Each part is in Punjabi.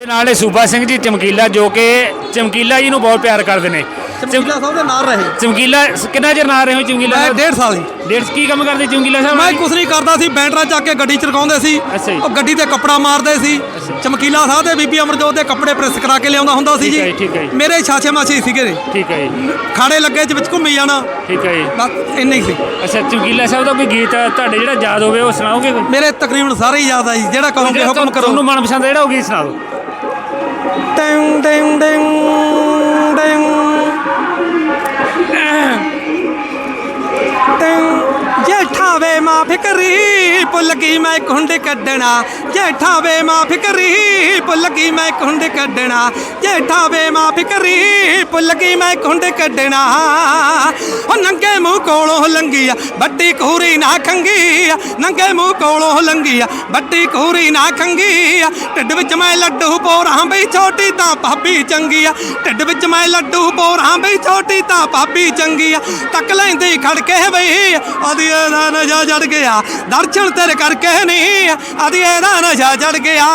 ਨਾਲ ਇਹ ਸੂਬਾ ਸਿੰਘ ਜੀ ਚਮਕੀਲਾ ਜੋ ਕਿ ਚਮਕੀਲਾ ਜੀ ਨੂੰ ਬਹੁਤ ਪਿਆਰ ਕਰਦੇ ਨੇ। ਚਮਕੀਲਾ ਸਾਹਿਬ ਦੇ ਨਾਲ ਰਹੇ। ਚਮਕੀਲਾ ਕਿੰਨਾ ਚਿਰ ਨਾਲ ਰਹੇ ਹੋ ਚਮਕੀਲਾ ਮੈਂ ਸਾਹਿਬ? ਡੇਢ ਸਾਲ ਜੀ ਡੇਢ ਕੀ ਕੰਮ ਕਰਦੇ ਚਮਕੀਲਾ ਸਾਹਿਬ? ਮੈਂ ਕੁਛ ਨਹੀਂ ਕਰਦਾ ਸੀ ਬੈਂਟਰਾ ਚੱਕ ਕੇ ਗੱਡੀ ਚਰਕਾਉਂਦੇ ਸੀ। ਅੱਛਾ ਜੀ। ਉਹ ਗੱਡੀ ਤੇ ਕੱਪੜਾ ਮਾਰਦੇ ਸੀ। ਚਮਕੀਲਾ ਸਾਹਿਬ ਦੇ ਬੀਬੀ ਅਮਰਜੋਤ ਦੇ ਕੱਪੜੇ ਪ੍ਰੈਸ ਕਰਾ ਕੇ ਲਿਆਉਂਦਾ ਹੁੰਦਾ ਸੀ ਠੀਕ ਹੈ ਜੀ, ਜੀ ਠੀਕ ਹੈ ਜੀ। ਮੇਰੇ ਛਾਛੇ ਮਾਛੀ ਸੀਗੇ ਜੀ। ਠੀਕ ਹੈ ਜੀ। ਖਾੜੇ ਲੱਗੇ ਚ ਵਿੱਚ ਘੁੰਮੀ ਜਾਣਾ। ਠੀਕ ਹੈ ਜੀ। ਬਸ ਇੰਨੇ ਹੀ ਸੀ। ਅੱਛਾ ਚਮਕੀਲਾ ਸਾਹਿਬ ਦਾ ਕੋਈ ਗੀਤ ਤੁਹਾਡੇ ਜਿਹੜਾ ਯਾਦ ਹੋਵੇ ਉਹ ਸੁਣਾਓਗੇ ਕੋਈ? ਮੇਰੇ ਤਕਰੀਬਨ ਸਾਰੇ ਹੀ ਯਾਦ ਆ ਜੀ ਜਿਹੜਾ ਕਹੋਗੇ ਹੁਕਮ ਕਰੋ। ਤੁਹਾਨੂੰ ਮਨਪਸੰਦ ਜਿਹੜਾ ਉਹ ਗੀਤ ਸੁਣਾ ਦਿਓ เด้งเด้งเด้งเด้งเด้งเย้ท่าเวมาเพกรี ਭੁੱਲ ਗਈ ਮੈਂ ਕੁੰਡ ਕੱਢਣਾ, ਜੇਠਾ ਵੇ ਮਾਂ ਫਿਕਰੀ ਭੁੱਲ ਗਈ ਮੈਂ ਕੁੰਡ ਕੱਢਣਾ। ਜੇਠਾ ਵੇ ਮਾਂ ਫਿਕਰੀ ਭੁੱਲ ਗਈ ਮੈਂ ਕੁੰਡ ਕੱਢਣਾ। ਉਹ ਨੰਗੇ ਮੂੰਹ ਕੋਲੋਂ ਲੰਗੀ ਆ, ਵੱਡੀ ਕੂਰੀ ਨਾ ਖੰਗੀ ਆ। ਨੰਗੇ ਮੂੰਹ ਕੋਲੋਂ ਲੰਗੀ ਆ, ਵੱਡੀ ਕੂਰੀ ਨਾ ਖੰਗੀ ਆ। ਢਿੱਡ ਵਿੱਚ ਮੈਂ ਲੱਡੂ ਪੋਰਾਂ ਬਈ ਛੋਟੀ ਤਾਂ ਭਾਬੀ ਚੰਗੀ ਆ। ਢਿੱਡ ਵਿੱਚ ਮੈਂ ਲੱਡੂ ਪੋਰਾਂ ਬਈ ਛੋਟੀ ਤਾਂ ਭਾਬੀ ਚੰਗੀ ਆ। ਤੱਕ ਲੈਂਦੀ ਖੜ ਕੇ ਬਈ ਆਦੀ ਇਹਦਾ ਨਸ਼ਾ ਜੜ ਗਿਆ। ਦਰਸ਼ਨ ਤੇਰੇ ਕਰਕੇ ਨਹੀਂ ਆਦੀ ਇਹਦਾ ਨਸ਼ਾ ਚੜ ਗਿਆ।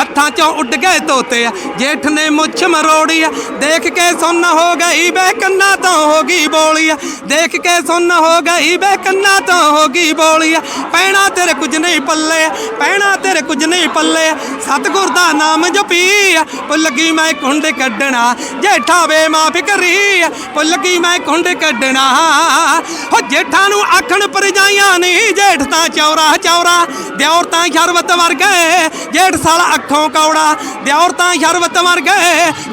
ਹੱਥਾਂ ਚੋਂ ਉੱਡ ਗਏ ਤੋਤੇ ਜੇਠ ਨੇ ਮੁੱਛ ਮਰੋੜੀ ਦੇਖ ਕੇ ਸੁੰਨ ਹੋ ਗਈ ਬੇ ਕੰਨਾਂ ਤੋਂ ਹੋ ਗਈ ਬੋਲੀ ਦੇਖ ਕੇ ਸੁੰਨ ਹੋ ਗਈ ਬੇ ਕੰਨਾਂ ਤੋਂ ਹੋ ਗਈ ਬੋਲੀ ਪੈਣਾ ਤੇਰੇ ਕੁਝ ਨਹੀਂ ਪੱਲੇ ਪੈਣਾ ਤੇਰੇ ਕੁਝ ਨਹੀਂ ਪੱਲੇ ਸਤਿਗੁਰ ਦਾ ਨਾਮ ਜਪੀ ਆ, ਭੁੱਲ ਗਈ ਮੈਂ ਕੁੰਡ ਕੱਢਣਾ। ਜੇਠਾ ਵੇ ਮਾਂ ਫਿਕਰੀ ਭੁੱਲ ਗਈ ਮੈਂ ਕੁੰਡ ਕੱਢਣਾ। ਹੋ ਜੇਠਾ ਨੂੰ ਆਖਣ ਪਰਜਾਈਆਂ ਨਹੀਂ ਜੇਠ ਤਾਂ ਚੌਰਾ ਚੌਰਾ ਦਿਉਰ ਤਾਂ ਸ਼ਰਬਤ ਵਰਗੇ ਜੇਠ ਸਾਲ ਅੱਖੋਂ ਕੌੜਾ ਦਿਉਰ ਤਾਂ ਸ਼ਰਬਤ ਵਰਗੇ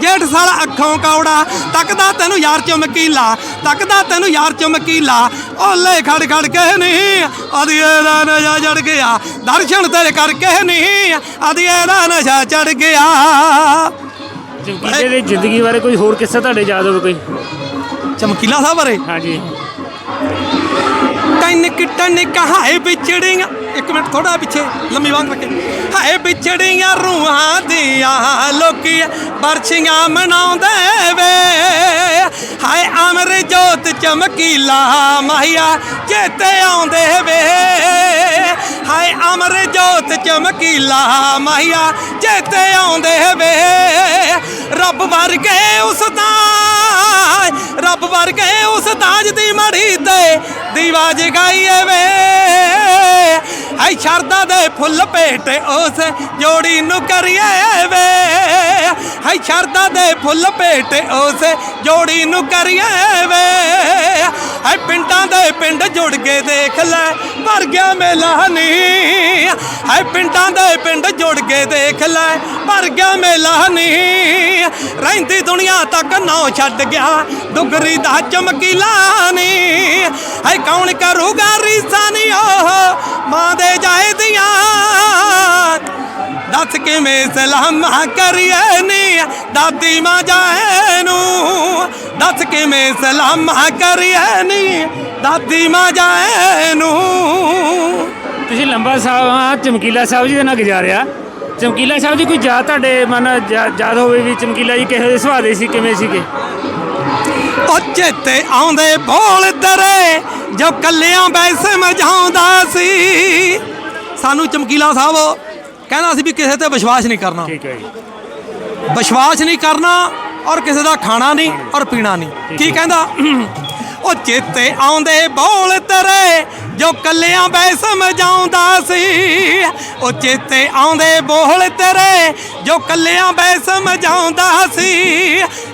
ਜੇਠ ਸਾਲ ਅੱਖੋਂ ਕੌੜਾ। ਤੱਕਦਾ ਤੈਨੂੰ ਯਾਰ ਚਮਕੀਲਾ ਤੱਕਦਾ ਤੈਨੂੰ ਯਾਰ ਚਮਕੀਲਾ। ਓਲੇ ਖੜ ਖੜ ਕੇ ਨਹੀਂ ਆਦੀ ਇਹਦਾ ਨਸ਼ਾ ਚੜ ਗਿਆ। ਦਰਸ਼ਨ ਤੇਰੇ ਕਰਕੇ ਨਹੀਂ ਆਦੀ ਇਹਦਾ ਨਸ਼ਾ ਚੜ ਗਿਆ। ਚਮਕੀਲੇ ਦੀ ਜ਼ਿੰਦਗੀ ਬਾਰੇ ਕੋਈ ਹੋਰ ਕਿੱਸਾ ਤੁਹਾਡੇ ਯਾਦ ਹੋਵੇ ਕੋਈ? ਚਮਕੀਲਾ ਸਾਹਿਬ ਬਾਰੇ? ਹਾਂਜੀ। ਟਨ ਕਿਟਨ ਕਹਾਏ ਵਿਛੜੀਆਂ। ਇੱਕ ਮਿੰਟ ਥੋੜਾ ਪਿੱਛੇ, ਲੰਮੀ ਵਾਂਗ ਰੱਖੇ। ਹਾਏ ਵਿਛੜੀਆਂ ਰੂਹਾਂ ਦੀਆਂ ਲੋਕੀ ਬਰਛੀਆਂ ਮਨਾਉਂਦੇ ਵੇ। ਹਾਏ ਅਮਰ ਜੋਤ ਚਮਕੀਲਾ ਮਾਇਆ ਚੇਤੇ ਆਉਂਦੇ ਵੇ। ਹਾਏ ਅਮਰ ਜੋਤ ਚਮਕੀਲਾ ਮਾਇਆ ਚੇਤੇ ਆਉਂਦੇ ਵੇ। ਰੱਬ ਵਰਗੇ ਉਸ ਦਾ, ਰੱਬ ਵਰਗੇ ਉਸ ਤਾਜ ਦੀ ਮੜੀ ਤੇ ਦੀਵਾ ਜਗਾਈਏ ਵੇ। ਐ ਸ਼ਰਦਾ ਦੇ ਫੁੱਲ ਭੇਟ ਉਸ ਜੋੜੀ ਨੂੰ ਕਰੀਏ ਵੇ। ਐ ਸ਼ਰਦਾ ਦੇ ਫੁੱਲ ਭੇਟ ਉਸ ਜੋੜੀ ਨੂੰ ਕਰੀਏ ਵੇ। ਐ ਪਿੰਡਾਂ ਦੇ ਪਿੰਡ ਜੁੜ ਕੇ ਦੇਖ ਲੈ ਭਰ ਗਿਆ ਮੇਲਾ ਨੀ ਐ ਪਿੰਡਾਂ ਦੇ ਪਿੰਡ ਜੁੜ ਕੇ ਦੇਖ ਲੈ ਭਰ ਗਿਆ ਮੇਲਾ ਨੀ ਰਹਿੰਦੀ ਦੁਨੀਆ ਤੱਕ ਨੌ ਛੱਡ ਗਿਆ ਦੁਗਰੀ ਦਾ ਚਮਕੀਲਾ ਨੀ ਐ ਕੌਣ ਕਰੂਗਾ ਰੀਸਾਂ ਨੀ ਓਹ ਮਾਂ ਦੇ ਜਾਏ ਦੀਆਂ। ਦੱਸ ਕਿਵੇਂ ਸਲਾਮਾਂ ਕਰੀਏ ਨੀ, ਦਾਦੀ ਮਾਂ ਜਾਏ ਨੂੰ। ਦੱਸ ਕਿਵੇਂ ਸਲਾਮਾਂ ਕਰੀਏ ਨੀ? ਦਾਦੀ ਮਾਂ ਜਾਏ ਨੂੰ। ਤੁਸੀਂ ਲੰਬਾ ਸਾਹਿਬ ਚਮਕੀਲਾ ਸਾਹਿਬ ਜੀ ਦੇ ਨਾਲ ਗੁਜ਼ਾਰਿਆ। ਚਮਕੀਲਾ ਸਾਹਿਬ ਜੀ ਕੋਈ ਯਾਦ ਤੁਹਾਡੇ ਮਨ ਯਾਦ ਹੋਵੇ ਵੀ ਚਮਕੀਲਾ ਜੀ ਕਿਹੋ ਜਿਹੇ ਸੁਭਾਅ ਦੇ ਸੀ ਕਿਵੇਂ ਸੀਗੇ? ਉਹ ਚੇਤੇ ਆਉਂਦੇ ਬੋਲ ਦਰੇ ਜੋ ਕੱਲਿਆਂ ਬੈਸ ਮਝਾਉਂਦਾ ਸੀ। ਸਾਨੂੰ ਚਮਕੀਲਾ ਸਾਹਿਬ ਕਹਿੰਦਾ ਸੀ ਵੀ ਕਿਸੇ ਤੇ ਵਿਸ਼ਵਾਸ ਨਹੀਂ ਕਰਨਾ। ਠੀਕ ਹੈ ਜੀ। ਵਿਸ਼ਵਾਸ ਨਹੀਂ ਕਰਨਾ ਔਰ ਕਿਸੇ ਦਾ ਖਾਣਾ ਨਹੀਂ ਔਰ ਪੀਣਾ ਨਹੀਂ। ਕੀ ਕਹਿੰਦਾ? ਉਹ ਚੇਤੇ ਆਉਂਦੇ ਬੋਲ ਤਰੇ, ਜੋ ਕੱਲਿਆਂ ਬੈ ਸਮਝਾਉਂਦਾ ਸੀ। ਉਹ ਚੇਤੇ ਆਉਂਦੇ ਬੋਲ ਤੇਰੇ, ਜੋ ਕੱਲਿਆਂ ਬੈ ਸਮਝਾਉਂਦਾ ਸੀ।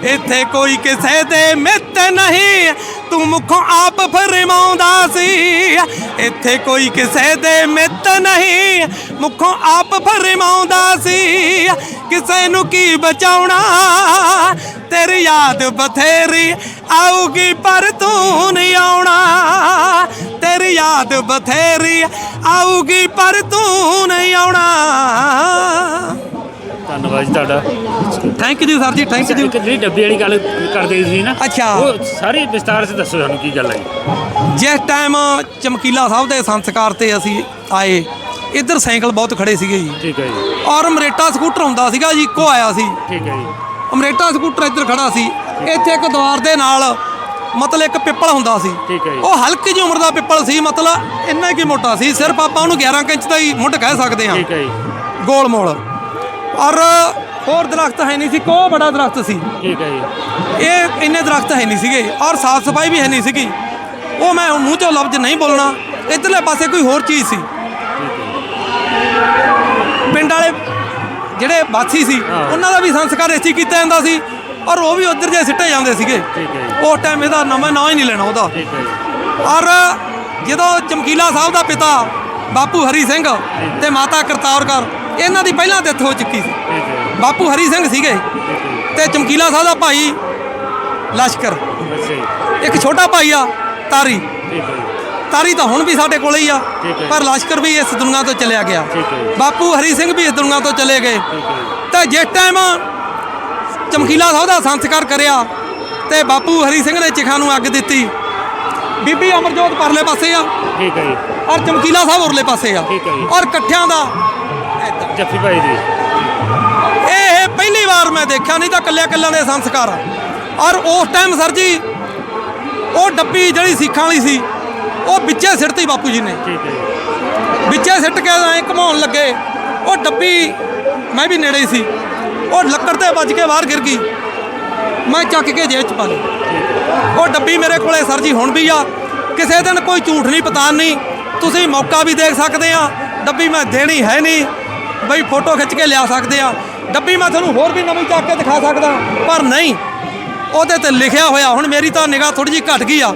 ਇੱਥੇ ਕੋਈ ਕਿਸੇ ਦੇ ਮਿੱਤ ਨਹੀਂ, ਤੂੰ ਮੁਖੋਂ ਆਪ ਫਰਮਾਉਂਦਾ ਸੀ। ਇੱਥੇ ਕੋਈ ਕਿਸੇ ਦੇ ਮਿੱਤ ਨਹੀਂ, ਮੁਖੋਂ ਆਪ ਫਰਮਾਉਂਦਾ ਸੀ। ਕਿਸੇ ਨੂੰ ਕੀ ਬਚਾਉਣਾ ਤੇਰੀ ਯਾਦ ਬਥੇਰੀ ਆਊਗੀ ਪਰ ਤੂੰ ਨਹੀਂ ਆਉਣਾ। ਤੇਰੀ ਯਾਦ ਬਥੇਰੀ ਆਊਗੀ ਪਰ ਤੂੰ ਨਹੀਂ ਆਉਣਾ। ਧੰਨਵਾਦ ਜੀ ਤੁਹਾਡਾ। ਥੈਂਕ ਯੂ ਸਰ ਜੀ ਥੈਂਕ ਯੂ ਇੱਕ ਜਿਹੜੀ ਡੱਬੀ ਵਾਲੀ ਗੱਲ ਕਰਦੇ ਸੀ ਨਾ ਅੱਛਾ। ਉਹ ਸਾਰੀ ਵਿਸਤਾਰ ਸੇ ਦੱਸੋ ਸਾਨੂੰ ਕੀ ਗੱਲ ਹੈ ਜਿਸ ਟਾਈਮ ਚਮਕੀਲਾ ਸਾਹਿਬ ਦੇ ਸੰਸਕਾਰ ਤੇ ਅਸੀਂ ਆਏ ਇੱਧਰ ਸਾਈਕਲ ਬਹੁਤ ਖੜੇ ਸੀਗੇ ਜੀ। ਠੀਕ ਹੈ ਜੀ। ਔਰ ਅਮਰੇਟਾ ਸਕੂਟਰ ਹੁੰਦਾ ਸੀਗਾ ਜੀ ਇੱਕੋ ਆਇਆ ਸੀ। ਠੀਕ ਹੈ ਜੀ। ਅਮਰੇਟਾ ਸਕੂਟਰ ਇੱਧਰ ਖੜਾ ਸੀ। ਇੱਥੇ ਇੱਕ ਦੀਵਾਰ ਦੇ ਨਾਲ ਮਤਲਬ ਇੱਕ ਪਿੱਪਲ ਹੁੰਦਾ ਸੀ। ਠੀਕ ਹੈ ਜੀ। ਉਹ ਹਲਕੀ ਜਿਹੀ ਉਮਰ ਦਾ ਪਿੱਪਲ ਸੀ ਮਤਲਬ ਇੰਨਾ ਕੀ ਮੋਟਾ ਸੀ। ਸਿਰਫ ਆਪਾਂ ਉਹਨੂੰ 11 ਕੁ ਇੰਚ ਦਾ ਹੀ ਮੁੱਢ ਕਹਿ ਸਕਦੇ ਹਾਂ। ਠੀਕ ਹੈ ਜੀ। ਗੋਲ ਮੋਲ ਔਰ ਹੋਰ ਦਰਖਤ ਹੈ ਨਹੀਂ ਸੀ ਕੋ ਬੜਾ ਦਰਖਤ ਸੀ। ਠੀਕ ਹੈ ਜੀ। ਇਹ ਇੰਨੇ ਦਰਖਤ ਹੈ ਨਹੀਂ ਸੀਗੇ ਔਰ ਸਾਫ਼ ਸਫ਼ਾਈ ਵੀ ਹੈ ਨਹੀਂ ਸੀਗੀ। ਉਹ ਮੈਂ ਹੁਣ ਮੂੰਹ ਚੋਂ ਲਫ਼ਜ਼ ਨਹੀਂ ਬੋਲਣਾ। ਇਧਰਲੇ ਪਾਸੇ ਕੋਈ ਹੋਰ ਚੀਜ਼ ਸੀ। ਪਿੰਡ ਵਾਲੇ ਜਿਹੜੇ ਬਾਸੀ ਸੀ। ਉਹਨਾਂ ਦਾ ਵੀ ਸੰਸਕਾਰ ਇੱਥੇ ਕੀਤਾ ਜਾਂਦਾ ਸੀ। ਔਰ ਉਹ ਵੀ ਉਧਰ ਜੇ ਸਿੱਟੇ ਜਾਂਦੇ ਸੀਗੇ। ਠੀਕ ਹੈ ਜੀ। ਉਸ ਟਾਈਮ ਇਹਦਾ ਨਵਾਂ ਨਾਂ ਹੀ ਨਹੀਂ ਲੈਣਾ ਉਹਦਾ। ਠੀਕ ਹੈ ਜੀ। ਔਰ ਜਦੋਂ ਚਮਕੀਲਾ ਸਾਹਿਬ ਦਾ ਪਿਤਾ ਬਾਪੂ ਹਰੀ ਸਿੰਘ ਤੇ ਮਾਤਾ ਕਰਤਾਰ ਕੌਰ ਇਹਨਾਂ ਦੀ ਪਹਿਲਾਂ ਡੈਥ ਹੋ ਚੁੱਕੀ ਸੀ। ਬਾਪੂ ਹਰੀ ਸਿੰਘ ਸੀਗੇ ਤੇ ਚਮਕੀਲਾ ਸਾਹਿਬ ਦਾ ਭਾਈ ਲਸ਼ਕਰ। ਇੱਕ ਛੋਟਾ ਭਾਈ ਆ ਤਾਰੀ। ਤਾਰੀ ਤਾਂ ਹੁਣ ਵੀ ਸਾਡੇ ਕੋਲੇ ਹੀ ਆ ਠੀਕ ਹੈ। ਪਰ ਲਸ਼ਕਰ ਵੀ ਇਸ ਦੁਨੀਆ ਤੋਂ ਚਲਿਆ ਗਿਆ ਠੀਕ ਹੈ। ਬਾਪੂ ਹਰੀ ਸਿੰਘ ਵੀ ਇਸ ਦੁਨੀਆ ਤੋਂ ਚਲੇ ਗਏ ਤੇ ਜਿਸ ਟਾਈਮ ਚਮਕੀਲਾ ਸਾਹਿਬ ਦਾ ਸੰਸਕਾਰ ਕਰਿਆ ਤੇ ਬਾਪੂ ਹਰੀ ਸਿੰਘ ਨੇ ਚਿਖਾ ਨੂੰ ਅੱਗ ਦਿੱਤੀ ਬੀਬੀ ਅਮਰਜੋਤ ਪਰਲੇ ਪਾਸੇ ਆ ਠੀਕ ਹੈ ਜੀ ਔਰ ਚਮਕੀਲਾ ਸਾਹਿਬ ਉਰਲੇ ਪਾਸੇ ਆ ਠੀਕ ਹੈ ਜੀ। ਔਰ ਇਕੱਠਿਆਂ ਦਾ ਏਦਾਂ। ਜੱਫੀ ਭਾਈ ਜੀ ਇਹ ਪਹਿਲੀ ਵਾਰ ਮੈਂ ਦੇਖਿਆ ਨਹੀਂ ਤਾਂ ਕੱਲਿਆਂ ਕੱਲਿਆਂ ਦੇ ਸੰਸਕਾਰ ਆ। ਔਰ ਉਸ ਟਾਈਮ ਸਰ ਜੀ ਉਹ ਡੱਬੀ ਜਿਹੜੀ ਸਿੱਖਾਂ ਵਾਲੀ ਸੀ ਉਹ ਵਿੱਚੇ ਸਿੱਟਤੀ ਬਾਪੂ ਜੀ ਨੇ। ਠੀਕ ਹੈ ਜੀ। ਵਿੱਚੇ ਸਿੱਟ ਕੇ ਐਂ ਘਮਾਉਣ ਲੱਗੇ। ਉਹ ਡੱਬੀ ਮੈਂ ਵੀ ਨੇੜੇ ਸੀ। ਉਹ ਲੱਕੜ ਤੇ ਵੱਜ ਕੇ ਬਾਹਰ ਗਿਰ ਗਈ। ਮੈਂ ਚੱਕ ਕੇ ਜੇਬ 'ਚ ਪਾ ਲਈ। ਉਹ ਡੱਬੀ ਮੇਰੇ ਕੋਲੇ ਸਰ ਜੀ ਹੁਣ ਵੀ ਆ। ਕਿਸੇ ਦਿਨ ਕੋਈ ਝੂਠ ਨਹੀਂ ਪਤਾਨ ਨਹੀਂ। ਤੁਸੀਂ ਮੌਕਾ ਵੀ ਦੇਖ ਸਕਦੇ ਆ। ਡੱਬੀ ਮੈਂ ਦੇਣੀ ਹੈ ਨਹੀਂ। ਬਈ ਫੋਟੋ ਖਿੱਚ ਕੇ ਲਿਆ ਸਕਦੇ ਆ। ਡੱਬੀ ਮੈਂ ਤੁਹਾਨੂੰ ਹੋਰ ਵੀ ਨਵੀਂ ਚੱਕ ਕੇ ਦਿਖਾ ਸਕਦਾ। ਪਰ ਨਹੀਂ ਉਹਦੇ ਤੇ ਲਿਖਿਆ ਹੋਇਆ। ਹੁਣ ਮੇਰੀ ਤਾਂ ਨਿਗਾਹ ਥੋੜੀ ਜਿਹੀ ਘਟ ਗਈ ਆ।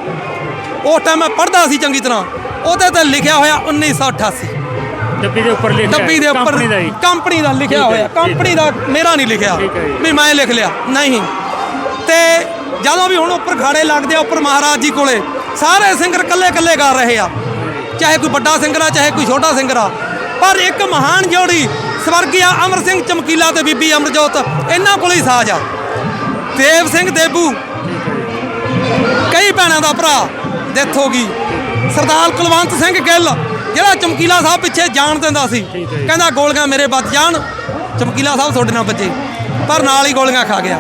ਉਸ ਟਾਈਮ ਮੈਂ ਪੜ੍ਹਦਾ ਸੀ ਚੰਗੀ ਤਰ੍ਹਾਂ। ਉਹਦੇ ਤੇ ਲਿਖਿਆ ਹੋਇਆ 1988 ਡੱਬੀ ਦੇ ਉੱਪਰ ਲਿਖਿਆ ਡੱਬੀ ਦੇ ਉੱਪਰ ਕੰਪਨੀ ਦਾ ਜੀ ਕੰਪਨੀ ਦਾ ਲਿਖਿਆ ਹੋਇਆ। ਕੰਪਨੀ ਦਾ ਮੇਰਾ ਨਹੀਂ ਲਿਖਿਆ। ਵੀ ਮੈਂ ਲਿਖ ਲਿਆ। ਨਹੀਂ। ਤੇ ਜਦੋਂ ਵੀ ਹੁਣ ਉੱਪਰ ਖਾੜੇ ਲੱਗਦੇ ਆ ਉੱਪਰ ਮਹਾਰਾਜ ਜੀ ਕੋਲੇ ਸਾਰੇ ਸਿੰਗਰ ਕੱਲੇ ਕੱਲੇ ਗਾ ਰਹੇ ਆ। ਚਾਹੇ ਕੋਈ ਵੱਡਾ ਸਿੰਗਰ ਆ ਚਾਹੇ ਕੋਈ ਛੋਟਾ ਸਿੰਗਰ ਆ। ਪਰ ਇੱਕ ਮਹਾਨ ਜੋੜੀ ਸਵਰਗੀਆ ਅਮਰ ਸਿੰਘ ਚਮਕੀਲਾ ਤੇ ਬੀਬੀ ਅਮਰਜੋਤ ਇਹਨਾਂ ਕੋਲੇ ਹੀ ਸਾਜ ਆ। ਦੇਵ ਸਿੰਘ ਦੇਬੂ। ਕਈ ਭੈਣਾਂ ਦਾ ਭਰਾ। ਡੈਥ ਹੋ ਗਈ। ਸਰਦਾਰ ਕੁਲਵੰਤ ਸਿੰਘ ਗਿੱਲ ਜਿਹੜਾ ਚਮਕੀਲਾ ਸਾਹਿਬ ਪਿੱਛੇ ਜਾਣ ਦਿੰਦਾ ਸੀ। ਕਹਿੰਦਾ ਗੋਲੀਆਂ ਮੇਰੇ ਵੱਜ ਜਾਣ। ਚਮਕੀਲਾ ਸਾਹਿਬ ਤੁਹਾਡੇ ਨਾਲ ਵੱਜੇ ਪਰ ਨਾਲ ਹੀ ਗੋਲੀਆਂ ਖਾ ਗਿਆ।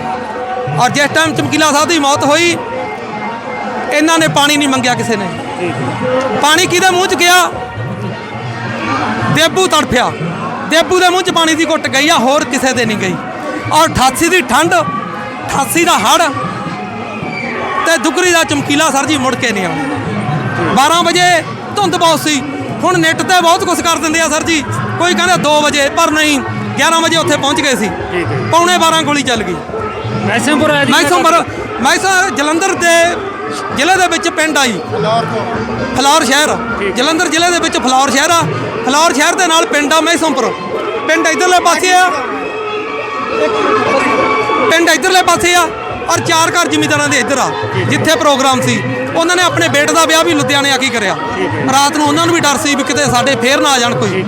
ਔਰ ਜਿਸ ਟਾਈਮ ਚਮਕੀਲਾ ਸਾਹਿਬ ਦੀ ਮੌਤ ਹੋਈ ਇਹਨਾਂ ਨੇ ਪਾਣੀ ਨਹੀਂ ਮੰਗਿਆ ਕਿਸੇ ਨੇ। ਪਾਣੀ ਕਿਹਦੇ ਮੂੰਹ 'ਚ ਗਿਆ? ਦੇਬੂ ਤੜਫਿਆ। ਦੇਬੂ ਦੇ ਮੂੰਹ 'ਚ ਪਾਣੀ ਦੀ ਘੁੱਟ ਗਈ ਆ ਹੋਰ ਕਿਸੇ ਦੇ ਨਹੀਂ ਗਈ। ਔਰ 88 ਦੀ ਠੰਡ 88 ਦਾ ਹੜ ਤੇ ਦੁਗਰੀ ਦਾ ਚਮਕੀਲਾ ਸਰ ਜੀ ਮੁੜ ਕੇ ਨਹੀਂ ਆਉਣਾ 12 ਵਜੇ ਧੁੰਦ ਬਹੁਤ ਸੀ। ਹੁਣ ਨੈਟ ਤੇ ਬਹੁਤ ਕੁਝ ਕਰ ਦਿੰਦੇ ਆ ਸਰ ਜੀ। ਕੋਈ ਕਹਿੰਦਾ 2 ਵਜੇ ਪਰ ਨਹੀਂ 11 ਵਜੇ ਉੱਥੇ ਪਹੁੰਚ ਗਏ ਸੀ। ਪੌਣੇ 12 ਗੋਲੀ ਚੱਲ ਗਈ। ਮੈਸਮਪੁਰ ਆਇਆ ਜੀ ਮੈਸੋਂ ਮਰ ਮੈਸੋਂ ਜਲੰਧਰ ਦੇ ਜ਼ਿਲ੍ਹੇ ਦੇ ਵਿੱਚ ਪਿੰਡ ਆਈ। ਫਲੌਰ ਸ਼ਹਿਰ। ਜਲੰਧਰ ਜ਼ਿਲ੍ਹੇ ਦੇ ਵਿੱਚ ਫਲੌਰ ਸ਼ਹਿਰ ਆ। ਫਲੌਰ ਸ਼ਹਿਰ ਦੇ ਨਾਲ ਪਿੰਡ ਆ ਮੈਸੋਂਪੁਰ। ਪਿੰਡ ਇਧਰਲੇ ਪਾਸੇ ਆ। ਪਿੰਡ ਇਧਰਲੇ ਪਾਸੇ ਆ। ਔਰ ਚਾਰ ਘਰ ਜ਼ਿਮੀਂਦਾਰਾਂ ਦੇ ਇੱਧਰ ਆ ਜਿੱਥੇ ਪ੍ਰੋਗਰਾਮ ਸੀ। ਉਹਨਾਂ ਨੇ ਆਪਣੇ ਬੇਟੇ ਦਾ ਵਿਆਹ ਵੀ ਲੁਧਿਆਣੇ ਆ ਕੇ ਕਰਿਆ। ਰਾਤ ਨੂੰ ਉਹਨਾਂ ਨੂੰ ਵੀ ਡਰ ਸੀ ਵੀ ਕਿਤੇ ਸਾਡੇ ਫੇਰ ਨਾ ਆ ਜਾਣ ਕੋਈ।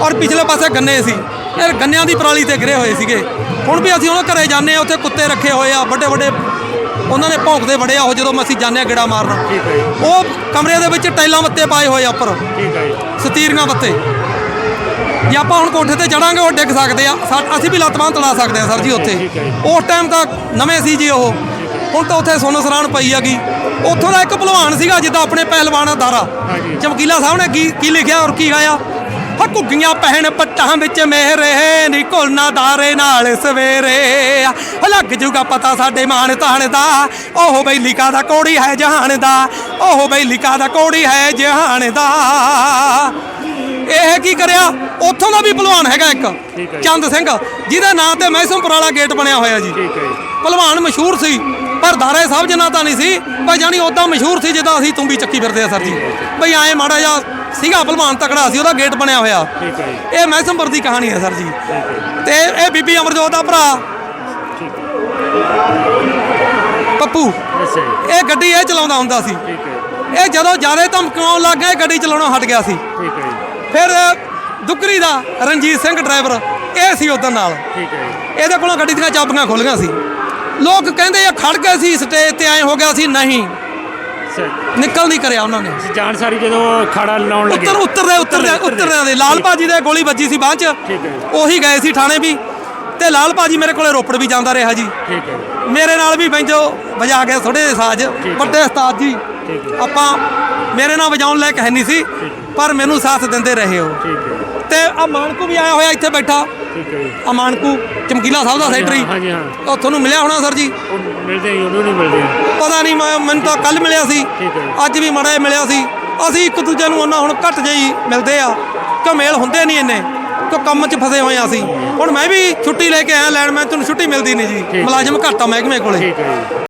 ਔਰ ਪਿਛਲੇ ਪਾਸੇ ਗੰਨੇ ਸੀ। ਇਹ ਗੰਨਿਆਂ ਦੀ ਪਰਾਲੀ ਤੇ ਗਿਰੇ ਹੋਏ ਸੀਗੇ। ਹੁਣ ਵੀ ਅਸੀਂ ਉਹਨਾਂ ਘਰੇ ਜਾਂਦੇ ਆ ਉੱਥੇ ਕੁੱਤੇ ਰੱਖੇ ਹੋਏ ਆ ਵੱਡੇ ਵੱਡੇ ਉਹਨਾਂ ਨੇ ਭੌਂਕਦੇ ਬੜੇ ਆ ਉਹ ਜਦੋਂ ਅਸੀਂ ਜਾਂਦੇ ਆ ਗੇੜਾ ਮਾਰਨ। ਉਹ ਕਮਰੇ ਦੇ ਵਿੱਚ ਟਾਈਲਾਂ ਵੱਤੇ ਪਾਏ ਹੋਏ ਆ ਉੱਪਰ। ਠੀਕ ਹੈ ਸਤੀਰੀਆਂ ਵੱਤੇ। ਜੇ ਆਪਾਂ ਹੁਣ ਕੋਠੇ ਤੇ ਚੜਾਂਗੇ ਉਹ ਡਿੱਗ ਸਕਦੇ ਆ। ਸਾ- ਅਸੀਂ ਵੀ ਲੱਤ ਬਾਂਹ ਤੜਾ ਸਕਦੇ ਆ ਸਰ ਜੀ ਉੱਥੇ। ਉਸ ਟਾਈਮ ਤਾਂ ਨਵੇਂ ਸੀ ਜੀ ਉਹ। ਹੁਣ ਤਾਂ ਉੱਥੇ ਸੁੰਨ ਸਰਾਣ ਪਈ ਹੈਗੀ। ਉੱਥੋਂ ਦਾ ਇੱਕ ਭਲਵਾਨ ਸੀਗਾ ਜਿੱਦਾਂ ਆਪਣੇ ਪਹਿਲਵਾਨ ਦਾਰਾ। ਚਮਕੀਲਾ ਸਾਹਿਬ ਨੇ ਕੀ ਕੀ ਲਿਖਿਆ ਔਰ ਕੀ ਗਾਇਆ? ਹਾ ਘੁੱਗੀਆਂ ਪਹਿਣ ਪੱਟਾਂ ਵਿੱਚ ਮੇਰੇ ਨੀ ਘੁਲਣਾ ਦਾਰੇ ਨਾਲ ਸਵੇਰੇ। ਹਾ ਲੱਗ ਜੂਗਾ ਪਤਾ ਸਾਡੇ ਮਾਨ ਤਾਣ ਦਾ। ਉਹ ਬਈ ਲਿਕਾ ਦਾ ਕੋੜੀ ਹੈ ਜਹਾਨ ਦਾ। ਉਹ ਬਈ ਲਿਕਾ ਦਾ ਕੋੜੀ ਹੈ ਜਹਾਨ ਦਾ। ਇਹ ਕੀ ਕਰਿਆ? ਉੱਥੋਂ ਦਾ ਵੀ ਭਲਵਾਨ ਹੈਗਾ ਇੱਕ ਜੀ। ਚੰਦ ਸਿੰਘ। ਜਿਹਦੇ ਨਾਂ ਤੇ ਮੈਸਮਪੁਰ ਵਾਲਾ ਗੇਟ ਬਣਿਆ ਹੋਇਆ ਜੀ। ਜੀ। ਭਲਵਾਨ ਮਸ਼ਹੂਰ ਸੀ ਪਰ ਦਾਰੇ ਸਾਹਿਬ ਜਿੰਨਾ ਤਾਂ ਨਹੀਂ ਸੀ ਪਰ ਜਾਨੀ ਉਦਾਂ ਮਸ਼ਹੂਰ ਸੀ ਜਿੱਦਾਂ ਅਸੀਂ ਤੁੰਬੀ ਚੱਕੀ ਫਿਰਦੇ ਆ ਸਰ ਜੀ। ਬਈ ਐ ਮਾੜਾ ਜਿਹਾ ਸੀਗਾ ਭਲਵਾਨ ਤਕੜਾ ਸੀ ਉਹਦਾ ਗੇਟ ਬਣਿਆ ਹੋਇਆ। ਜੀ। ਇਹ ਮੈਸਮਪੁਰ ਦੀ ਕਹਾਣੀ ਹੈ ਸਰ ਜੀ। ਤੇ ਇਹ ਬੀਬੀ ਅਮਰਜੋਤ ਦਾ ਭਰਾ। ਪੱਪੂ। ਜੀ। ਇਹ ਗੱਡੀ ਇਹ ਚਲਾਉਂਦਾ ਹੁੰਦਾ ਸੀ। ਇਹ ਜਦੋਂ ਜ਼ਿਆਦਾ ਧਮਕਾਉਣ ਲੱਗ ਗਿਆ ਗੱਡੀ ਚਲਾਉਣੋਂ ਹਟ ਗਿਆ ਸੀ। ਠੀਕ ਹੈ ਜੀ। ਫਿਰ ਦੁੱਕਰੀ ਦਾ ਰਣਜੀਤ ਸਿੰਘ ਡਰਾਈਵਰ ਇਹ ਸੀ ਉਦੋਂ ਨਾਲ। ਠੀਕ ਹੈ ਜੀ। ਇਹਦੇ ਕੋਲੋਂ ਗੱਡੀ ਦੀਆਂ ਚਾਬੀਆਂ ਖੁੱਲੀਆਂ ਸੀ। ਲੋਕ ਕਹਿੰਦੇ ਆ ਖੜ ਗਏ ਸੀ ਸਟੇਜ ਤੇ ਐ ਹੋ ਗਿਆ ਸੀ ਨਹੀਂ। ਨਿਕਲ ਨਹੀਂ ਕਰਿਆ ਉਹਨਾਂ ਨੇ। ਜਾਣ ਸਾਰੀ ਜਦੋਂ ਖੜਾ ਲਾਉਣ ਲੱਗੇ। ਉੱਤਰ ਉੱਤਰਦੇ ਉੱਤਰਦੇ ਉੱਤਰਦੇ ਦੇ ਲਾਲ ਭਾਜੀ ਦੇ ਗੋਲੀ ਵੱਜੀ ਸੀ ਬਾਅਦ ਚ। ਉਹੀ ਗਏ ਸੀ ਥਾਣੇ ਵੀ। ਤੇ ਲਾਲ ਭਾਜੀ ਮੇਰੇ ਕੋਲੇ ਰੋਪੜ ਵੀ ਜਾਂਦਾ ਰਿਹਾ ਜੀ। ਠੀਕ ਹੈ ਮੇਰੇ ਨਾਲ ਵੀ ਬੈਂਜੋ ਵਜਾ ਕੇ ਥੋੜੇ ਸਾਜ। ਵੱਡੇ ਉਸਤਾਦ ਜੀ। ਆਪਾਂ ਮੇਰੇ ਨਾਲ ਵਜਾਉਣ ਲਾਇਕ ਹੈ ਨਹੀਂ ਸੀ। ਪਰ ਮੈਨੂੰ ਸਾਥ ਦਿੰਦੇ ਰਹੇ ਹੋ ਠੀਕ ਹੈ ਤੇ ਆ ਮਾਨਕੂ ਵੀ ਆਇਆ ਹੋਇਆ ਇੱਥੇ ਬੈਠਾ। ਠੀਕ ਹੈ ਜੀ। ਆ ਮਾਨਕੂ ਚਮਕੀਲਾ ਸਾਹਿਬ ਦਾ ਸੈਕਟਰੀ। ਹਾਂਜੀ ਹਾਂ। ਉਹ ਤੁਹਾਨੂੰ ਮਿਲਿਆ ਹੋਣਾ ਸਰ ਜੀ? ਉਹ ਮਿਲਦੇ ਹੀ ਉਹਨੂੰ ਨਹੀਂ ਮਿਲਦੇ। ਪਤਾ ਨਹੀਂ ਮੈਂ ਮੈਨੂੰ ਤਾਂ ਕੱਲ ਮਿਲਿਆ ਸੀ। ਠੀਕ ਹੈ ਜੀ। ਅੱਜ ਵੀ ਮੜਾ ਮਿਲਿਆ ਸੀ। ਅਸੀਂ ਇੱਕ ਦੂਜੇ ਨੂੰ ਉਹਨਾਂ ਹੁਣ ਘੱਟ ਜਿਹੀ ਮਿਲਦੇ ਆ। ਕਿ ਮੇਲ ਹੁੰਦੇ ਨਹੀਂ ਇੰਨੇ। ਕਿ ਕੰਮ 'ਚ ਫਸੇ ਹੋਏ ਆ ਅਸੀਂ। ਹੁਣ ਮੈਂ ਵੀ ਛੁੱਟੀ ਲੈ ਕੇ ਆਇਆ ਲੈਣ ਮੈਂ ਤੁਹਾਨੂੰ ਛੁੱਟੀ ਮਿਲਦੀ ਨਹੀਂ ਜੀ। ਮੁਲਾਜ਼ਮ ਘੱਟ ਆ ਮਹਿਕਮੇ ਕੋਲੇ। ਠੀਕ ਹੈ ਜੀ।